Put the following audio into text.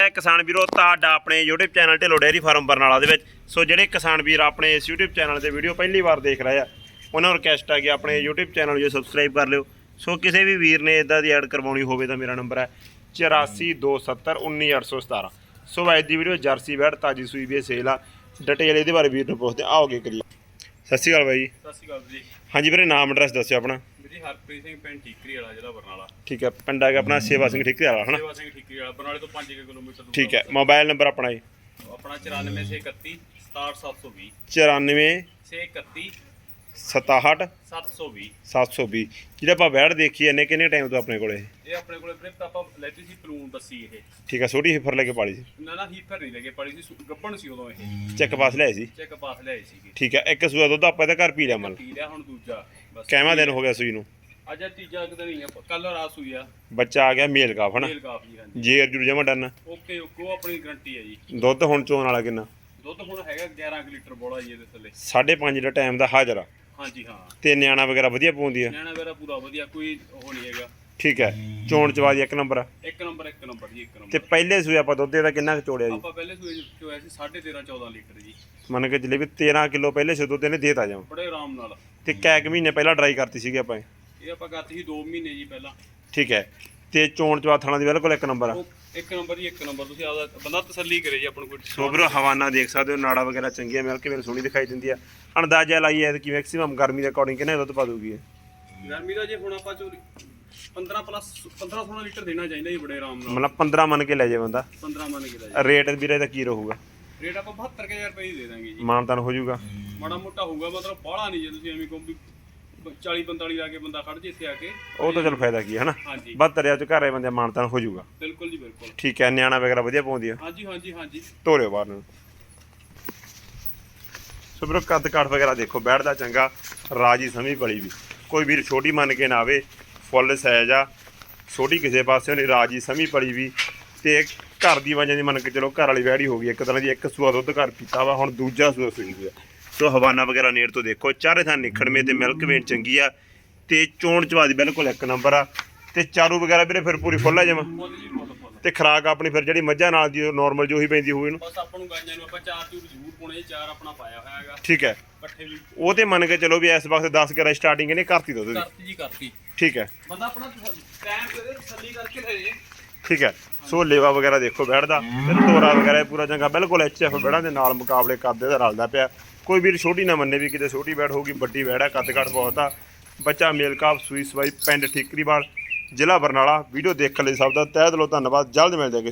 ਹੈ ਕਿਸਾਨ ਵੀਰੋ ਤੁਹਾਡਾ ਆਪਣੇ YouTube channel Dhillon dairy farm Barnala ਦੇ ਵਿੱਚ। ਸੋ ਜਿਹੜੇ ਕਿਸਾਨ ਵੀਰ ਆਪਣੇ ਇਸ YouTube ਚੈਨਲ ਤੇ ਵੀਡੀਓ ਪਹਿਲੀ ਵਾਰ ਦੇਖ ਰਹੇ ਆ ਉਹਨਾਂ ਨੂੰ ਰਿਕਵੈਸਟ ਹੈ ਕਿ ਆਪਣੇ YouTube ਚੈਨਲ ਨੂੰ ਸਬਸਕ੍ਰਾਈਬ ਕਰ ਲਿਓ। ਸੋ ਕਿਸੇ ਵੀ ਵੀਰ ਨੇ ਇਦਾਂ ਦੀ ਐਡ ਕਰਵਾਉਣੀ ਹੋਵੇ ਤਾਂ ਮੇਰਾ ਨੰਬਰ ਹੈ 8427191817 ਸੋ ਅੱਜ ਦੀ ਵੀਡੀਓ ਜਰਸੀ ਬੈਡ ਤਾਜੀ ਸੂਈ ਵੀ ਸੇਲ ਆ। ਡਿਟੇਲ ਇਹਦੇ ਬਾਰੇ ਵੀਰ ਨੂੰ ਪੁੱਛਦੇ। ਆਓਗੇ ਕਰੀਏ। ਸਤਿ ਸ਼੍ਰੀ ਅਕਾਲ ਬਾਈ ਸਤਿ ਸ਼੍ਰੀ ਅਕਾਲ ਜੀ। ਹਾਂਜੀ ਵੀਰੇ ਨਾਮ ਐਡਰੈਸ ਦੱਸਿਓ ਆਪਣਾ। ਵੀਰੇ ਹਰਪ੍ਰੀਤ ਸਿੰਘ ਪਿੰਡ ਠੀਕਰੀ ਵਾਲਾ ਜ਼ਿਲ੍ਹਾ ਬਰਨਾਲਾ। ਠੀਕ ਹੈ ਪਿੰਡ ਹੈਗਾ ਆਪਣਾ ਸੇਵਾ ਸਿੰਘ ਠੇਕੇ ਵਾਲਾ ਹਨਾ? ਸੇਵਾ ਸਿੰਘ ਠੀਕਰੀ ਵਾਲਾ ਬਰਨਾਲੇ ਤੋਂ 5 ਕਿਲੋਮੀਟਰ ਦੂਰ ਠੀਕ ਹੈ ਮੋਬਾਈਲ ਨੰਬਰ ਆਪਣਾ ਜੀ। ਆਪਣਾ 94631 67720 94 631 67 720 720 ਜਿਹੜਾ ਆਪਾਂ ਵੈੜ ਦੇਖੀ ਇਹਨੇ ਕਿੰਨੇ ਟਾਈਮ ਤੋਂ ਆਪਣੇ ਕੋਲੇ? ਇਹ ਆਪਣੇ ਕੋਲੇ ਵੀਰੇ ਤਾਂ ਆਪਾਂ ਲੈਤੀ ਸੀ ਪਲੂਨ ਦੱਸੀ ਇਹ। ਠੀਕ ਆ ਛੋਟੀ ਹਿਫਰ ਲੈ ਕੇ ਪਾਲੀ ਸੀ? ਨਾ ਨਾ ਹੀਫਰ ਨਹੀਂ ਲੱਗੇ ਪੜੀ ਸੀ ਸੁ- ਗੱਭਣ ਸੀ ਉਦੋਂ ਇਹ। ਚੈੱਕ ਪਾਸ ਲਿਆਏ ਸੀ? ਚੈੱਕ ਪਾਸ ਲਿਆਏ ਸੀਗੇ। ਠੀਕ ਆ ਇੱਕ ਸੂਆ ਦੁੱਧ ਆਪਾਂ ਇਹਦਾ ਘਰ ਪੀ ਲਿਆ ਮਲ ਪੀ ਲਿਆ ਹੁਣ ਦੂਜਾ ਬਸ। ਕਿੰਨਾ ਦਿਨ ਹੋ ਗਿਆ ਸੂਈ ਨੂੰ? ਅੱਜ ਤੀਜਾ ਕਿਤੇ ਨਹੀਂ ਕੱਲ ਰਾਤ ਹੋਈ ਆ। ਬੱਚਾ ਆ ਗਿਆ ਮੇਲ ਕਾਫ ਹਨਾ? ਤੇਲ ਕਾਫੀ ਹਾਂਜੀ। ਜਮਾ ਡਨ ਓਕੇ ਓਕੇ ਆਪਣੀ ਗਰੰਟੀ ਹੈ ਜੀ। ਦੁੱਧ ਹੁਣ ਚੋਣ ਵਾਲਾ ਕਿੰਨਾ? ਦੁੱਧ ਹੁਣ ਹੈਗਾ 11 ਕੁ ਲੀਟਰ ਬੋਲਾ ਜੀ ਇਹਦੇ ਥੱਲੇ। 5.5 ਦਾ ਟਾਈਮ ਦਾ ਹਾਜ਼ਰ ਆ। ਹਾਂਜੀ ਹਾਂ। ਤੇ ਨਿਆਣਾ ਵਗੈਰਾ ਵਧੀਆ ਪਾਉਂਦੀ ਆ? ਨਿਆਣਾ ਮੇਰਾ ਪੂਰਾ ਵਧੀਆ ਕੋਈ ਉਹ ਨਹੀਂ ਹੈਗਾ। ਠੀਕ ਹੈ। ਚੋਣ ਚਵਾਦੀ ਇੱਕ ਨੰਬਰ ਆ? ਇੱਕ ਨੰਬਰ ਇੱਕ ਨੰਬਰ ਜੀ ਇੱਕ ਤੇ ਨੰਬਰ ਪਹਿਲੇ ਸੂਏ ਆਪਾਂ ਦੁੱਧ ਇਹਦਾ ਕਿੰਨਾ ਕੁ ਚੋੜਿਆ ਜੀ? ਆਪਾਂ ਪਹਿਲੇ ਸੂਏ ਚ ਹੋਇਆ ਸੀ 13.5 14 ਲੀਟਰ ਜੀ। ਮੰਨ ਕੇ ਚੱਲੇ ਵੀ 13 ਕਿਲੋ ਪਹਿਲੇ ਸੂਏ ਦੁੱਧ ਇਹਨੇ ਦੇਤਾ ਜਾਵਾਂ। ਬੜੇ ਆਰਾਮ ਨਾਲ। ਤੇ ਕੈਕ ਮਹੀਨੇ ਪਹਿਲਾਂ ਡਰਾਈ ਕਰਤੀ ਸੀਗੀ ਆਪਾਂ ਇਹ। ਇਹ ਆਪਾਂ ਕਰਤੀ ਸੀ 2 ਮਹੀਨੇ ਜੀ ਪਹਿਲਾਂ। ਠੀਕ ਹੈ। ਤੇ ਚੋਣ ਚਵਾ ਥਾਣਾ ਦੀ ਬਿਲਕੁਲ ਇੱਕ ਨੰਬਰ ਆ। ਉਹ ਇੱਕ ਨੰਬਰ ਜੀ ਇੱਕ ਨੰਬਰ। ਤੁਸੀਂ ਆਪਦਾ ਬੰਦਾ ਤਸੱਲੀ ਕਰੇ ਜੀ ਆਪਾਂ ਨੂੰ ਕੋਈ ਸੋ ਵੀਰੋ ਹਵਾਨਾ ਦੇਖ ਸਕਦੇ ਹੋ ਨਾੜਾ ਵਗੈਰਾ ਚੰਗੀਆਂ ਮਿਲ ਕੇ ਮੈਨੂੰ ਸੋਹਣੀ ਦਿਖਾਈ ਦਿੰਦੀ ਆ। ਅੰਦਾਜ਼ਾ ਲਾਈਏ ਕਿ ਮੈਕਸਿਮਮ ਗਰਮੀ ਦੇ ਅਕੋਰਡਿੰਗ ਕਿੰਨਾ ਦੁੱਧ ਪਾ ਦੂਗੀ ਇਹ? ਗਰਮੀ ਦਾ ਜੇ ਹੁਣ ਆਪਾਂ ਚੋਰੀ 15 ਪਲੱਸ 15 16 ਲੀਟਰ ਦੇਣਾ ਚਾਹੀਦਾ ਜੀ ਬੜੇ ਆਰਾਮ ਨਾਲ। ਮਤਲਬ 15 ਮੰਨ ਕੇ ਲੈ ਜਾਏ ਬੰਦਾ। 15 ਮੰਨ ਕੇ ਦਾ ਰੇਟ ਵੀਰੇ ਦਾ ਕੀ ਰਹੂਗਾ? ਜੀ ਰੇਟ ਆਪਾਂ 72000 ਰੁਪਏ ਹੀ ਦੇ ਦਾਂਗੇ ਜੀ। ਮਾਨਤਾਨ ਹੋ ਜਾਊਗਾ। ਮਾੜਾ ਮੋਟਾ ਹੋਊਗਾ ਮਤਲਬ ਬਾਹਲਾ ਨਹੀਂ ਜੇ ਤੁਸੀਂ ਐਵੇਂ ਕਹੋ ਵੀ 40 45 ਲਾ ਕੇ ਬੰਦਾ ਖੜ ਜੇ ਇੱਥੇ ਆ ਕੇ। ਉਹ ਤਾਂ ਚਲ ਫਾਇਦਾ ਕੀ ਹੈ ਹਨਾ? ਹਾਂਜੀ। 72 ਚ ਘਰੇ ਬੰਦੇ ਮਾਨਤਾਨ ਹੋ ਜਾਊਗਾ ਬਿਲਕੁਲ ਜੀ ਬਿਲਕੁਲ। ਠੀਕ ਹੈ ਨਿਆਣਾ ਵਗੈਰਾ ਵਧੀਆ ਪਾਉਂਦੀ ਆ ਹਾਂਜੀ ਹਾਂਜੀ ਹਾਂਜੀ। ਤੋਰਿਓ ਬਾਹਰ ਨੂੰ। ਸੋ ਵੀਰੋ ਕੱਦ ਕਾਠ ਵਗੈਰਾ ਦੇਖੋ ਬੈਠਦਾ ਚੰਗਾ ਰਾਜੀ ਸਮੀ ਪਲੀ ਵੀ। ਕੋਈ ਵੀਰ ਛੋਟੀ ਮੰਨ ਕੇ ਨਾ ਆਵੇ ਫੁੱਲ ਸਾਈਜ਼ ਆ ਛੋਟੀ ਕਿਸੇ ਪਾਸੇ ਨਹੀਂ ਰਾਜੀ ਸਮੀ ਪਲੀ ਵੀ। ਤੇ ਘਰ ਦੀ ਵਜ੍ਹਾ ਦੀ ਮੰਨ ਕੇ ਚਲੋ ਘਰ ਵਾਲੀ ਵੈੜੀ ਹੋ ਗਈ ਇੱਕ ਤਰ੍ਹਾਂ ਦੀ ਇੱਕ ਸੂਆ ਦੁੱਧ ਘਰ ਪੀਤਾ ਵਾ ਹੁਣ ਦੂਜਾ ਸੂਆ ਸੂਈ ਹੋਇਆ। ਸੋ ਹਵਾਨਾ ਵਗੈਰਾ ਨੇੜ ਤੋਂ ਦੇਖੋ ਚਾਰੇ ਥਾਂ ਨਿਖੜਵੇਂ ਤੇ ਮਿਲਕ ਵੇਟ ਚੰਗੀ ਆ ਤੇ ਚੋਣ ਚਵਾਦੀ ਬਿਲਕੁਲ ਇੱਕ ਨੰਬਰ ਆ। ਤੇ ਚਾਰੂ ਵਗੈਰਾ ਵੀਰੇ ਫਿਰ ਪੂਰੀ ਫੁੱਲ ਆ ਜਮਾ। ਤੇ ਖਰਾਕ ਆਪਣੀ ਫਿਰ ਜਿਹੜੀ ਮੱਝਾਂ ਨਾਲ ਦੀ ਨਾਰਮਲ ਜੋ ਹੀ ਪੈਂਦੀ ਹੋਵੇ ਇਹਨੂੰ। ਬਸ ਆਪਾਂ ਨੂੰ ਗਾਈਆਂ ਨੂੰ ਆਪਾਂ ਚਾਰ ਚੂਰ ਜ਼ਰੂਰ ਪਾਉਣੇ ਚਾਰ ਆਪਣਾ ਪਾਇਆ ਹੋਇਆ ਹੈਗਾ। ਠੀਕ ਹੈ। ਇਕੱਠੇ ਵੀ ਉਹ ਤੇ ਮੰਨ ਕੇ ਚਲੋ ਵੀ ਇਸ ਵਕਤ 10 ਕਰਾ ਸਟਾਰਟਿੰਗ ਇਹਨੇ ਕਰਤੀ ਦੁੱਧ ਦੀ। ਕਰਤੀ ਜੀ ਕਰਤੀ। ਠੀਕ ਹੈ। ਬੰਦਾ ਆਪਣਾ ਟਾਈਮ ਤੇ ਤਸੱਲੀ ਕਰਕੇ ਲੈ ਜੇ। ਠੀਕ ਹੈ। ਸੋ ਲੇਵਾ ਵਗੈਰਾ ਦੇਖੋ ਬੈਠਦਾ ਤੇ ਤੋਰਾ ਵਗੈਰਾ ਪੂਰਾ ਚੰਗਾ ਬਿਲਕੁਲ ਐਚਐਫ ਬੈੜਾਂ ਦੇ ਨਾਲ ਮੁਕਾਬਲੇ ਕਰਦੇ ਦਾ ਰਲਦਾ ਪਿਆ। ਕੋਈ ਵੀਰ ਛੋਟੀ ਨਾ ਮੰਨੇ ਵੀ ਕਿਤੇ ਛੋਟੀ ਬੈੜ ਹੋਊਗੀ, ਵੱਡੀ ਬੈੜ ਆ, ਕੱਦ ਕੱਟ ਬਹੁਤ ਆ। ਬੱਚਾ ਮੇਲਕਾਪ ਸੂਈ ਸਵਾਈ ਪਿੰਡ ਠੀਕਰੀਵਾਲ, ਜ਼ਿਲ੍ਹਾ ਬਰਨਾਲਾ। ਵੀਡੀਓ ਦੇਖਣ ਲਈ ਸਭ ਦਾ ਤਹਿ ਦਿਲੋਂ ਧੰਨਵਾਦ। ਜਲਦ ਮਿਲਦੇ ਹਾਂ ਕਿਸੇ